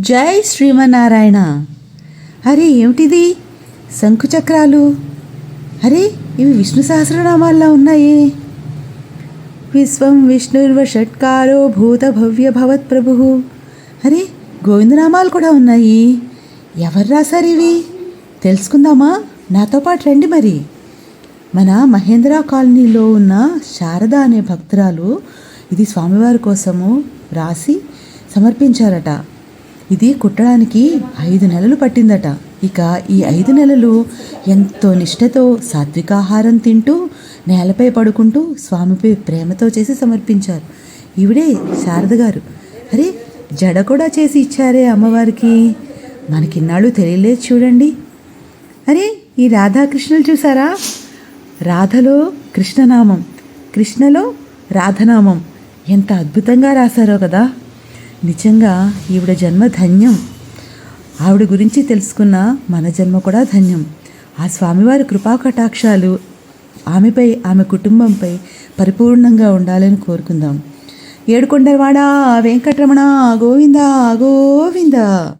జై శ్రీమన్నారాయణ. అరే ఏమిటిది? శంకుచక్రాలు? అరే ఇవి విష్ణు సహస్రనామాల్లో ఉన్నాయి. విశ్వం విష్ణుర్వ షట్కారో భూత భవ్య భవత్ ప్రభు. అరే గోవిందనామాలు కూడా ఉన్నాయి. ఎవరు రాశారు ఇవి? తెలుసుకుందామా? నాతో పాటు రండి మరి. మన మహేంద్ర కాలనీలో ఉన్న శారద అనే భక్తురాలు ఇది స్వామివారి కోసము రాసి సమర్పించారట. ఇది కుట్టడానికి ఐదు నెలలు పట్టిందట. ఇక ఈ ఐదు నెలలు ఎంతో నిష్ఠతో సాత్వికాహారం తింటూ నేలపై పడుకుంటూ స్వామిపై ప్రేమతో చేసి సమర్పించారు. ఈవిడే శారద గారు. అరే జడ కూడా చేసి ఇచ్చారే అమ్మవారికి. మనకిన్నాళ్ళు తెలియలేదు చూడండి. అరే ఈ రాధాకృష్ణులు చూసారా? రాధలో కృష్ణనామం కృష్ణలో రాధనామం. ఎంత అద్భుతంగా రాశారో కదా. నిజంగా ఈవిడ జన్మ ధన్యం. ఆవిడ గురించి తెలుసుకున్న మన జన్మ కూడా ధన్యం. ఆ స్వామివారి కృపా కటాక్షాలు ఆమెపై ఆమె కుటుంబంపై పరిపూర్ణంగా ఉండాలని కోరుకుందాం. ఏడుకొండలవాడ వెంకటరమణ గోవిందా గోవిందా.